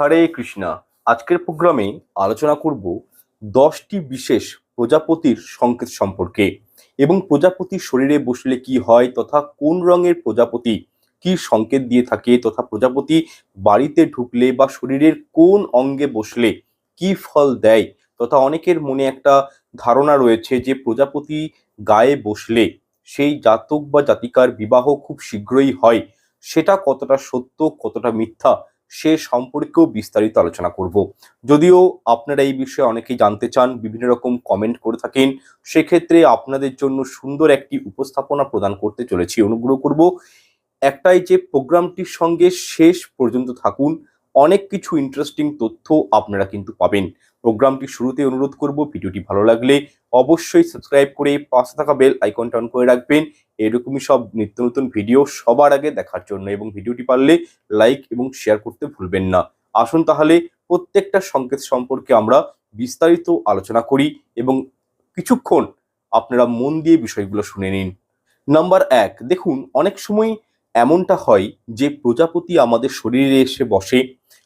হরে কৃষ্ণা। আজকের প্রোগ্রামে আলোচনা করব দশটি বিশেষ প্রজাপতির সংকেত সম্পর্কে এবং প্রজাপতির শরীরে বসলে কি হয় তথা কোন রঙের প্রজাপতি কি সংকেত দিয়ে থাকে তথা প্রজাপতি বাড়িতে ঢুকলে বা শরীরের কোন অঙ্গে বসলে কি ফল দেয় তথা অনেকের মনে একটা ধারণা রয়েছে যে প্রজাপতি গায়ে বসলে সেই জাতক বা জাতিকার বিবাহ খুব শীঘ্রই হয়। সেটা কতটা সত্য, কতটা মিথ্যা সে সম্পর্কেও বিস্তারিত আলোচনা করব। যদিও আপনারা এই বিষয়ে অনেকেই জানতে চান, বিভিন্ন রকম কমেন্ট করে থাকেন, সেক্ষেত্রে আপনাদের জন্য সুন্দর একটি উপস্থাপনা প্রদান করতে চলেছি, অনুগ্রহ করব। একটাই যে প্রোগ্রামটির সঙ্গে শেষ পর্যন্ত থাকুন, অনেক কিছু ইন্টারেস্টিং তথ্য আপনারা কিন্তু পাবেন। প্রোগ্রামটি শুরুতে অনুরোধ করব ভিডিওটি ভালো লাগলে অবশ্যই সাবস্ক্রাইব করে পাশে থাকা বেল আইকনটা অন করে রাখবেন। এরকমই সব নিত্য নতুন ভিডিও সবার আগে দেখার জন্য এবং ভিডিওটি পারলে লাইক এবং শেয়ার করতে ভুলবেন না। আসুন তাহলে প্রত্যেকটা সংকেত সম্পর্কে আমরা বিস্তারিত আলোচনা করি এবং কিছুক্ষণ আপনারা মন দিয়ে বিষয়গুলো শুনে নিন। নাম্বার এক, দেখুন, অনেক সময় এমনটা হয় যে প্রজাপতি আমাদের শরীরে এসে বসে,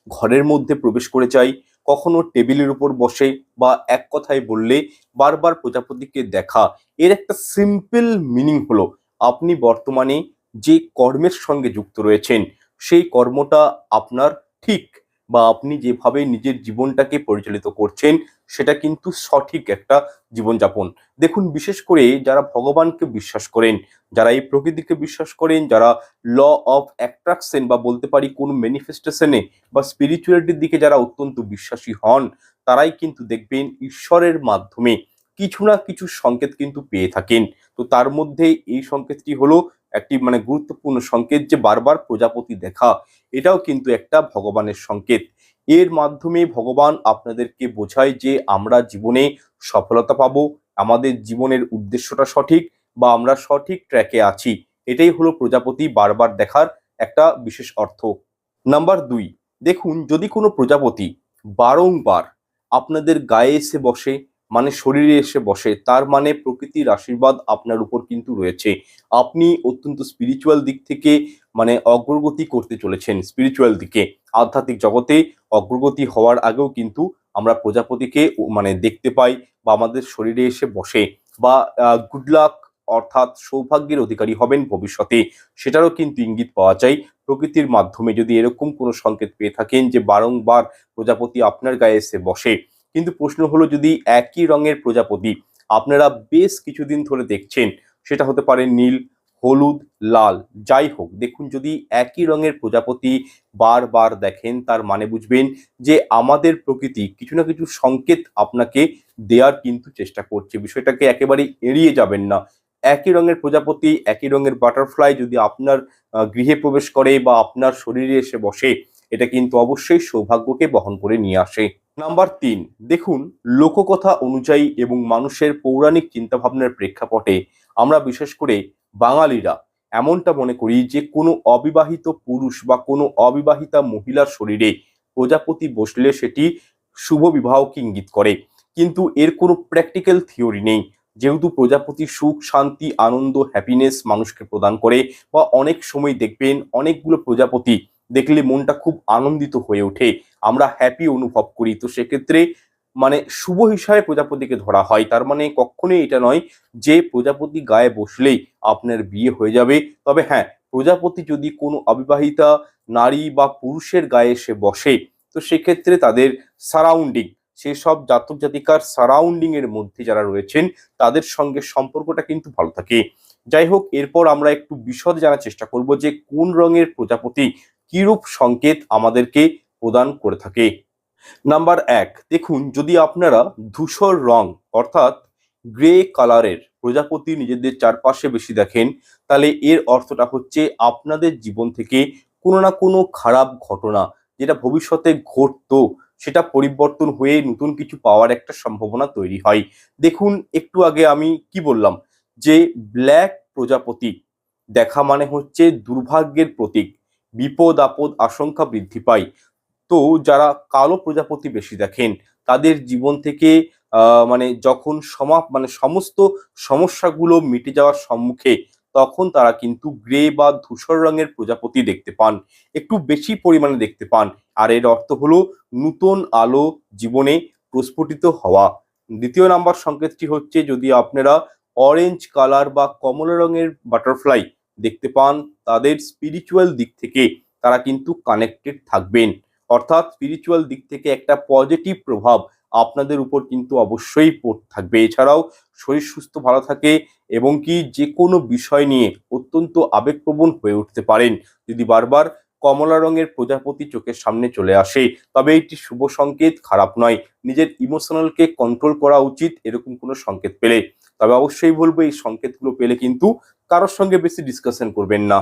ঘরের মধ্যে প্রবেশ করে যায় কখনো টেবিলের উপর বসে বা এক কথায় বললে বারবার প্রজাপতিকে দেখা। এর একটা সিম্পল মিনিং হলো, আপনি বর্তমানে যে কর্মের সঙ্গে যুক্ত রয়েছেন, সেই কর্মটা আপনার ঠিক বা আপনি যেভাবে নিজের জীবনটাকে পরিচালিত করছেন, সেটা কিন্তু সঠিক একটা জীবনযাপন। দেখুন, বিশেষ করে যারা ভগবানকে বিশ্বাস করেন, যারা এই প্রকৃতিকে বিশ্বাস করেন, যারা ল অফ অ্যাট্রাকশন বা বলতে পারি কোন ম্যানিফেস্টেশনে বা স্পিরিচুয়ালিটির দিকে যারা অত্যন্ত বিশ্বাসী হন, তারাই কিন্তু দেখবেন ঈশ্বরের মাধ্যমে কিছু না কিছু সংকেত কিন্তু পেয়ে থাকেন। তো তার মধ্যে এই সংকেতটি হলো একটি মানে গুরুত্বপূর্ণ সংকেত যে বারবার প্রজাপতি দেখা, এটাও কিন্তু একটা ভগবানের সংকেত। এর মাধ্যমে ভগবান আপনাদেরকে বোঝায় যে আমরা জীবনে সফলতা পাবো, আমাদের জীবনের উদ্দেশ্যটা সঠিক বা আমরা সঠিক ট্র্যাকে আছি। এটাই হলো প্রজাপতি বারবার দেখার একটা বিশেষ অর্থ। নাম্বার দুই, দেখুন যদি কোনো প্রজাপতি বারংবার আপনাদের গায়ে এসে বসে মানে শরীরে এসে বসে, তার মানে প্রকৃতির আশীর্বাদ আপনার উপর কিন্তু রয়েছে। আপনি অত্যন্ত স্পিরিচুয়াল দিক থেকে মানে অগ্রগতি করতে চলেছেন স্পিরিচুয়াল দিকে। আধ্যাত্মিক জগতে অগ্রগতি হওয়ার আগেও কিন্তু আমরা প্রজাপতিকে মানে দেখতে পাই বা আমাদের শরীরে এসে বসে বা গুড লাক অর্থাৎ সৌভাগ্যের অধিকারী হবেন ভবিষ্যতে। সেটারও কিন্তু ইঙ্গিত পাওয়া যায়। প্রকৃতির মাধ্যমে যদি এরকম কোনো সংকেত পেয়ে থাকেন যে বারংবার প্রজাপতি আপনার গায়ে এসে বসে কিন্তু প্রশ্ন হলো যদি একই রঙের প্রজাপতি আপনারা বেশ কিছুদিন ধরে দেখছেন, সেটা হতে পারে নীল, হলুদ, লাল। যাই হোক, দেখুন যদি একই রঙের প্রজাপতি বারবার দেখেন, তার মানে বুঝবেন যে আমাদের প্রকৃতি কিছু না কিছু সংকেত আপনাকে দেওয়ার কিন্তু চেষ্টা করছে। বিষয়টাকে একেবারে এড়িয়ে যাবেন না। একই রঙের প্রজাপতি, একই রঙের বাটারফ্লাই যদি আপনার গৃহে প্রবেশ করে বা আপনার শরীরে এসে বসে, এটা কিন্তু অবশ্যই সৌভাগ্যকে বহন করে নিয়ে আসে। নাম্বার তিন, দেখুন, লোককথা অনুযায়ী এবং মানুষের পৌরাণিক চিন্তাভাবনার প্রেক্ষাপটে আমরা বিশেষ করে বাঙালিরা এমনটা মনে করি যে, কোনো অবিবাহিত পুরুষ বা কোনো অবিবাহিতা মহিলার শরীরে প্রজাপতি বসলে সেটি শুভ বিবাহকে ইঙ্গিত করে। কিন্তু এর কোনো প্র্যাকটিক্যাল থিওরি নেই। যেহেতু প্রজাপতি সুখ, শান্তি, আনন্দ হ্যাপিনেস মানুষকে প্রদান করে বা অনেক সময় দেখবেন অনেকগুলো প্রজাপতি দেখলে মনটা খুব আনন্দিত হয়ে ওঠে। আমরা হ্যাপি অনুভব করি। তো সেক্ষেত্রে মানে শুভ হিসাবে প্রজাপতিকে ধরা হয়। তার মানে কখনোই এটা নয় যে প্রজাপতি গায়ে বসলেই আপনার বিয়ে হয়ে যাবে। তবে হ্যাঁ প্রজাপতি যদি কোনো অবিবাহিতা নারী বা পুরুষের গায়ে এসে বসে, তো সেক্ষেত্রে তাদের সারাউন্ডিং সেসব জাতক জাতিকার সারাউন্ডিং এর মধ্যে যারা রয়েছেন, তাদের সঙ্গে সম্পর্কটা কিন্তু ভালো থাকে। যাই হোক, এরপর আমরা একটু বিশদ জানার চেষ্টা করব যে কোন রঙের প্রজাপতি কিরূপ সংকেত আমাদেরকে প্রদান করে থাকে? নাম্বার এক, দেখুন, যদি আপনারা ধূসর রং, অর্থাৎ গ্রে কালারের প্রজাপতি নিজেদের চারপাশে বেশি দেখেন, তাহলে এর অর্থটা হচ্ছে আপনাদের জীবন থেকে কোনো না কোনো খারাপ ঘটনা, যেটা ভবিষ্যতে ঘটতো, সেটা পরিবর্তন হয়ে নতুন কিছু পাওয়ার একটা সম্ভাবনা তৈরি হয়। দেখুন, একটু আগে আমি কি বললাম? যে, ব্ল্যাক প্রজাপতি দেখা মানে হচ্ছে দুর্ভাগ্যের প্রতীক। বিপদ, আপদ, আশঙ্কা বৃদ্ধি পায়। তো যারা কালো প্রজাপতি বেশি দেখেন, তাদের জীবন থেকে মানে যখন সমাপ মানে সমস্ত সমস্যাগুলো মিটে যাওয়ার সম্মুখে, তখন তারা কিন্তু গ্রে বা ধূসর রঙের প্রজাপতি দেখতে পান। একটু বেশি পরিমাণে দেখতে পান। আর এর অর্থ হলো নূতন আলো জীবনে প্রস্ফুটিত হওয়া। দ্বিতীয় নাম্বার সংকেতটি হচ্ছে, যদি আপনারা অরেঞ্জ কালার বা কমলা রঙের বাটারফ্লাই দেখতে পান, তাদের স্পিরিচুয়াল দিক থেকে তারা কিন্তু কানেক্টেড থাকবেন। অর্থাৎ স্পিরিচুয়াল দিক থেকে একটা পজিটিভ প্রভাব আপনাদের উপর কিন্তু অবশ্যই পড়তে থাকবে। এছাড়াও শরীর সুস্থ, ভালো থাকে এবং কি যে কোনো বিষয় নিয়ে অত্যন্ত আবেগপ্রবণ হয়ে উঠতে পারেন। যদি বারবার কমলা রঙের প্রজাপতি চোখের সামনে চলে আসে, তবে এটি শুভ সংকেত, খারাপ নয়। নিজের ইমোশনালকে কন্ট্রোল করা উচিত, এরকম কোনো সংকেত পেলে। তবে অবশ্যই বলব, এই সংকেতগুলো পেলে কিন্তু কারোর সঙ্গে বেশি ডিসকাশন করবেন না।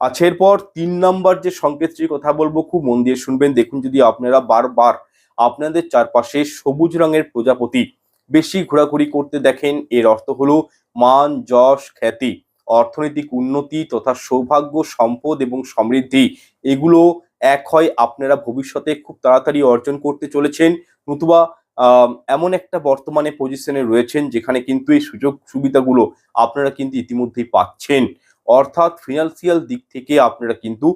আচ্ছা এরপর তিন নাম্বার যে সংকেতটির কথা বলব, খুব মন দিয়ে শুনবেন। দেখুন, যদি আপনারা বারবার আপনাদের চারপাশে সবুজ রঙের প্রজাপতি বেশি ঘোরাঘুরি করতে দেখেন, এর অর্থ হলো মান, যশ, খ্যাতি, অর্থনৈতিক উন্নতি তথা সৌভাগ্য, সম্পদ এবং সমৃদ্ধি। এগুলো এক হয় আপনারা ভবিষ্যতে খুব তাড়াতাড়ি অর্জন করতে চলেছেন, নতুবা এমন একটা বর্তমানে পজিশনে রয়েছেন যেখানে কিন্তু এই সুযোগ সুবিধাগুলো আপনারা কিন্তু ইতিমধ্যেই পাচ্ছেন। অর্থাৎ ফিনান্সিয়াল দিক থেকে আপনারা কিন্তু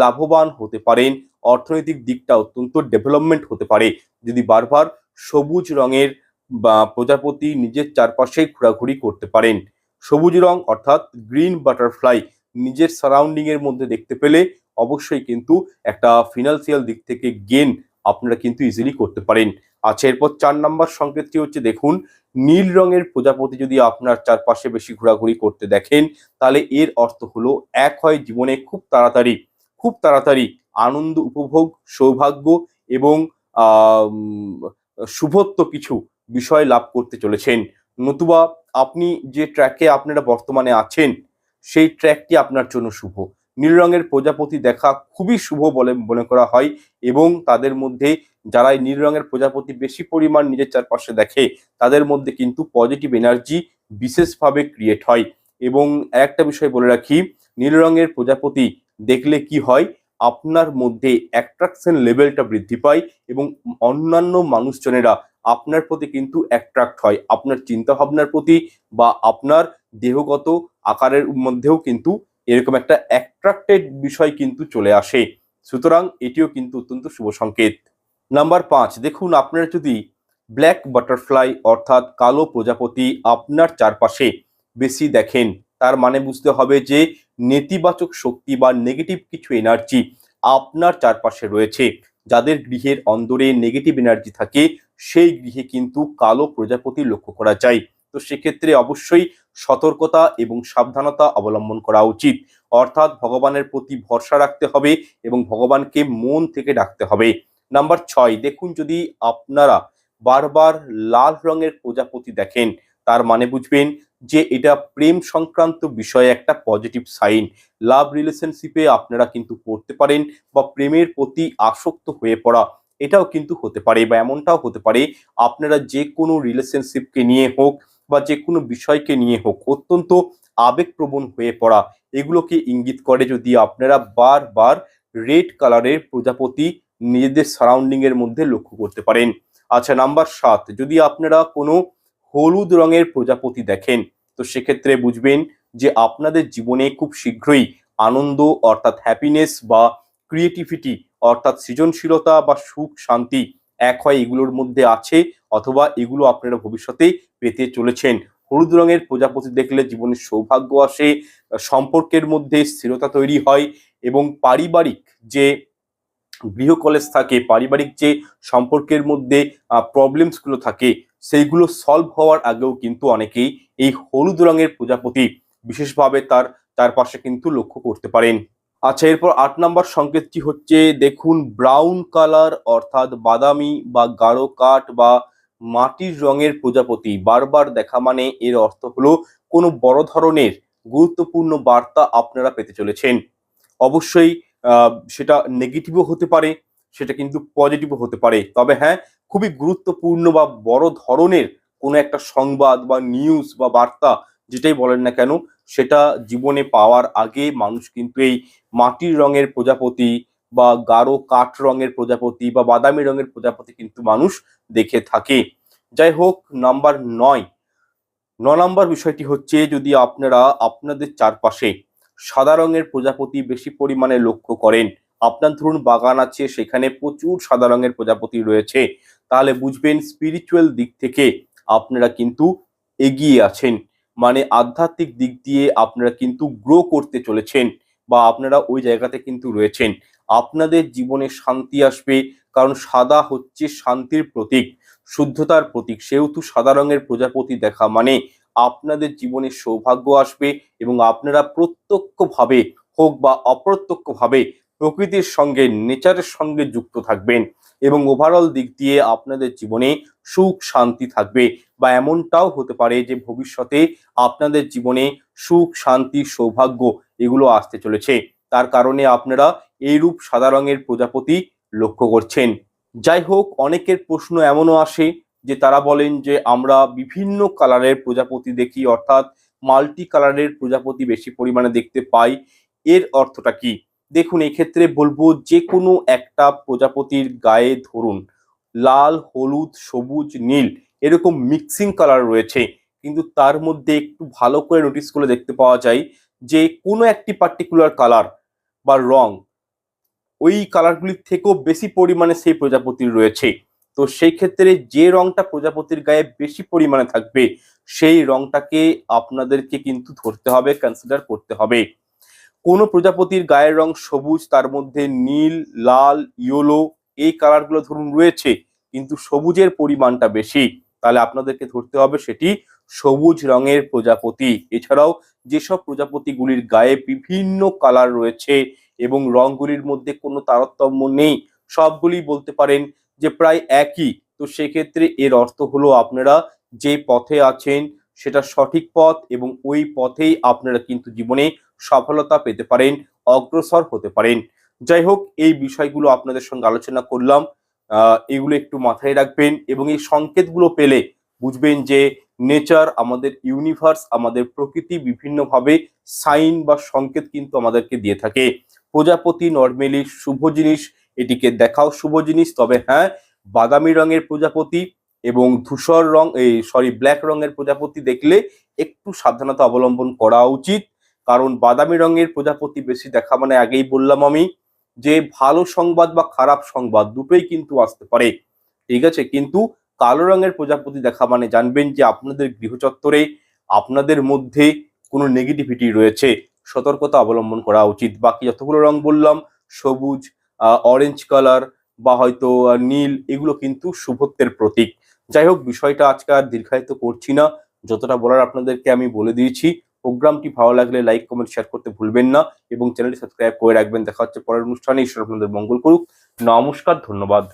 লাভবান হতে পারেন। অর্থনৈতিক দিকটা অত্যন্ত ডেভেলপমেন্ট হতে পারে। যদি বারবার সবুজ রঙের বা প্রজাপতি নিজের চারপাশে ঘোরাঘুরি করতে পারেন। সবুজ রং অর্থাৎ গ্রিন বাটারফ্লাই নিজের সারাউন্ডিং এর মধ্যে দেখতে পেলে অবশ্যই কিন্তু একটা ফিনান্সিয়াল দিক থেকে গেন আপনারা কিন্তু ইজিলি করতে পারেন। আচ্ছা এরপর চার নাম্বার সংকেতটি হচ্ছে, দেখুন, নীল রঙের প্রজাপতি যদি আপনার চারপাশে বেশি ঘোরাঘুরি করতে দেখেন, তাহলে এর অর্থ হলো, এক হয় জীবনে খুব তাড়াতাড়ি খুব তাড়াতাড়ি আনন্দ, উপভোগ, সৌভাগ্য এবং শুভত্ব কিছু বিষয় লাভ করতে চলেছেন। নতুবা আপনি যে ট্র্যাকে আপনারা বর্তমানে আছেন, সেই ট্র্যাকটি আপনার জন্য শুভ। নীল রঙের প্রজাপতি দেখা খুবই শুভ বলে মনে করা হয় এবং তাদের মধ্যে যারা এই নীল রঙের প্রজাপতি বেশি পরিমাণ নিজের চারপাশে দেখে, তাদের মধ্যে কিন্তু পজিটিভ এনার্জি বিশেষভাবে ক্রিয়েট হয়। এবং একটা বিষয় বলে রাখি, নীল রঙের প্রজাপতি দেখলে কি হয়? আপনার মধ্যে অ্যাট্রাকশন লেভেলটা বৃদ্ধি পায় এবং অন্যান্য মানুষজনেরা আপনার প্রতি কিন্তু অ্যাট্রাক্ট হয়। আপনার চিন্তা ভাবনার প্রতি বা আপনার দেহগত আকারের মধ্যেও কিন্তু এরকম একটা অ্যাট্রাক্টেড বিষয় কিন্তু চলে আসে। সুতরাং এটিও কিন্তু অত্যন্ত শুভ সংকেত। নাম্বার পাঁচ, দেখুন আপনারা যদি ব্ল্যাক বাটারফ্লাই অর্থাৎ কালো প্রজাপতি আপনার চারপাশে বেশি দেখেন, তার মানে বুঝতে হবে যে নেতিবাচক শক্তি বা নেগেটিভ কিছু এনার্জি আপনার চারপাশে রয়েছে। যাদের গৃহের অন্দরে নেগেটিভ এনার্জি থাকে, সেই গৃহে কিন্তু কালো প্রজাপতি লক্ষ্য করা যায়। তো সেক্ষেত্রে অবশ্যই সতর্কতা এবং সাবধানতা অবলম্বন করা উচিত। অর্থাৎ ভগবানের প্রতি ভরসা রাখতে হবে এবং ভগবানকে মন থেকে ডাকতে হবে। নাম্বার ছয়, দেখুন যদি আপনারা বারবার লাল রঙের প্রজাপতি দেখেন, তার মানে বুঝবেন যে এটা প্রেম সংক্রান্ত বিষয়ে একটা পজিটিভ সাইন লাভ রিলেশনশিপে আপনারা কিন্তু পড়তে পারেন বা প্রেমের প্রতি আসক্ত হয়ে পড়া। এটাও কিন্তু হতে পারে বা এমনটাও হতে পারে, আপনারা যে কোনো রিলেশনশিপকে নিয়ে হোক বা যে কোনো বিষয়কে নিয়ে হোক, অত্যন্ত আবেগপ্রবণ হয়ে পড়া, এগুলোকে ইঙ্গিত করে যদি আপনারা বারবার রেড কালারের প্রজাপতি নিজেদের সারাউন্ডিং এর মধ্যে লক্ষ্য করতে পারেন। আচ্ছা নাম্বার সাত, যদি আপনারা কোনো হলুদ রঙের প্রজাপতি দেখেন, তো সেক্ষেত্রে বুঝবেন যে আপনাদের জীবনে খুব শীঘ্রই আনন্দ অর্থাৎ হ্যাপিনেস বা ক্রিয়েটিভিটি অর্থাৎ সৃজনশীলতা বা সুখ, শান্তি এক হয় এগুলোর মধ্যে আছে অথবা এগুলো আপনারা ভবিষ্যতে পেতে চলেছেন। হলুদ রঙের প্রজাপতি দেখলে জীবনে সৌভাগ্য আসে, সম্পর্কের মধ্যে স্থিরতা তৈরি হয় এবং পারিবারিক যে গৃহ কলেজ থাকে, পারিবারিক যে সম্পর্কের মধ্যে প্রবলেমসগুলো থাকে, সেইগুলো সলভ হওয়ার আগেও কিন্তু অনেকেই এই হলুদ রঙের প্রজাপতি বিশেষভাবে তার চারপাশে কিন্তু লক্ষ্য করতে পারেন। আচ্ছা এরপর আট নম্বর সংকেতটি হচ্ছে, দেখুন ব্রাউন কালার অর্থাৎ বাদামি বা গাঢ় কাঠ বা মাটির রঙের প্রজাপতি। বারবার দেখা মানে এর অর্থ হলো, কোনো বড় ধরনের গুরুত্বপূর্ণ বার্তা আপনারা পেতে চলেছেন। অবশ্যই সেটা নেগেটিভও হতে পারে, সেটা কিন্তু পজিটিভও হতে পারে। তবে হ্যাঁ খুবই গুরুত্বপূর্ণ বা বড় ধরনের কোনো একটা সংবাদ বা নিউজ বা বার্তা, যেটাই বলেন না কেন সেটা জীবনে পাওয়ার আগে মানুষ কিন্তু এই মাটির রঙের প্রজাপতি বা গাঢ় কাঠ রঙের প্রজাপতি বা বাদামি রঙের প্রজাপতি কিন্তু মানুষ দেখে থাকে। যাই হোক, নাম্বার নয়। ন নম্বর বিষয়টি হচ্ছে, যদি আপনারা আপনাদের চারপাশে সাদা রঙের প্রজাপতি বেশি পরিমাণে লক্ষ্য করেন, আপনার ধরুন বাগান আছে, সেখানে প্রচুর সাদা রঙের প্রজাপতি রয়েছে, তাহলে বুঝবেন স্পিরিচুয়াল দিক থেকে আপনারা কিন্তু এগিয়ে আছেন। মানে আধ্যাত্মিক দিক দিয়ে আপনারা কিন্তু গ্রো করতে চলেছেন বা আপনারা ওই জায়গাতে কিন্তু রয়েছেন। আপনাদের জীবনে শান্তি আসবে, কারণ সাদা হচ্ছে শান্তির প্রতীক, শুদ্ধতার প্রতীক। সেহেতু সাদা রঙের প্রজাপতি দেখা মানে আপনাদের জীবনে সৌভাগ্য আসবে এবং আপনারা প্রত্যক্ষভাবে হোক বা অপ্রত্যক্ষভাবে প্রকৃতির সঙ্গে নেচারের সঙ্গে যুক্ত থাকবেন এবং ওভারঅল দিক দিয়ে আপনাদের জীবনে সুখ, শান্তি থাকবে বা এমনটাও হতে পারে যে ভবিষ্যতে আপনাদের জীবনে সুখ, শান্তি, সৌভাগ্য এগুলো আসতে চলেছে। তার কারণে আপনারা এইরূপ সাদা রঙের প্রজাপতি লক্ষ্য করছেন। যাই হোক, অনেকের প্রশ্ন এমনও আসে যে তারা বলেন যে আমরা বিভিন্ন কালারের প্রজাপতি দেখি, অর্থাৎ মাল্টি কালারের প্রজাপতি বেশি পরিমাণে দেখতে পাই। এর অর্থটা কি? দেখুন, এক্ষেত্রে বলব যে কোনো একটা প্রজাপতির গায়ে ধরুন। লাল, হলুদ, সবুজ, নীল এরকম মিক্সিং কালার রয়েছে। কিন্তু তার মধ্যে একটু ভালো করে নোটিস করে দেখতে পাওয়া যায় যে কোনো একটি পার্টিকুলার কালার বা রং ওই কালারগুলির থেকেও বেশি পরিমাণে সেই প্রজাপতির রয়েছে। তো সেই ক্ষেত্রে যে রংটা প্রজাপতির গায়ে বেশি পরিমাণে থাকবে, সেই রংটাকে আপনাদেরকে কিন্তু ধরতে হবে কনসিডার করতে হবে। কোনো প্রজাপতির গায়ের রং সবুজ, তার মধ্যে নীল, লাল ইয়েলো এই কালারগুলো ধরুন রয়েছে, কিন্তু সবুজের পরিমাণটা বেশি, তাহলে আপনাদেরকে ধরতে হবে সেটি সবুজ রঙের প্রজাপতি। এছাড়াও যেসব প্রজাপতিগুলির গায়ে বিভিন্ন কালার রয়েছে এবং রংগুলির মধ্যে কোনো তারতম্য নেই, সবগুলি বলতে পারেন যে প্রায় একই। তো সেক্ষেত্রে এর অর্থ হলো আপনারা যে পথে আছেন, সেটা সঠিক পথ এবং ওই পথেই আপনারা কিন্তু জীবনে সফলতা পেতে পারেন, অগ্রসর হতে পারেন। যাই হোক এই বিষয়গুলো আপনাদের সঙ্গে আলোচনা করলাম। এগুলো একটু মাথায় রাখবেন এবং এই সংকেতগুলো পেলে বুঝবেন যে নেচার আমাদের ইউনিভার্স, আমাদের প্রকৃতি বিভিন্নভাবে সাইন বা সংকেত কিন্তু আমাদেরকে দিয়ে থাকে। প্রজাপতি নর্মালি শুভ জিনিস, এটিকে দেখাও শুভ জিনিস। তবে হ্যাঁ বাদামি রঙের প্রজাপতি এবং ধূসর রং, এই সরি, ব্ল্যাক রঙের প্রজাপতি দেখলে একটু সাবধানতা অবলম্বন করা উচিত। কারণ বাদামি রঙের প্রজাপতি বেশি দেখা মানে আগেই বললাম আমি। যে ভালো সংবাদ বা খারাপ সংবাদ দুটোই কিন্তু আসতে পারে। ঠিক আছে? কিন্তু কালো রঙের প্রজাপতি দেখা মানে জানবেন যে আপনাদের গৃহচত্বরে, আপনাদের মধ্যে কোনো নেগেটিভিটি রয়েছে। সতর্কতা অবলম্বন করা উচিত। বাকি যতগুলো রং বললাম, সবুজ অরেঞ্জ কালার বা হয়তো নীল, এগুলো কিন্তু শুভত্বের প্রতীক। যাই হোক, বিষয়টা আজকে আর দীর্ঘায়িত করছি না। যতটা বলার আপনাদেরকে আমি বলে দিয়েছি। প্রোগ্রামটি ভালো লাগলে লাইক, কমেন্ট শেয়ার করতে ভুলবেন না এবং চ্যানেলটি সাবস্ক্রাইব করে রাখবেন। দেখা হচ্ছে পরের অনুষ্ঠানে। ঈশ্বর আপনাদের মঙ্গল করুক। নমস্কার, ধন্যবাদ।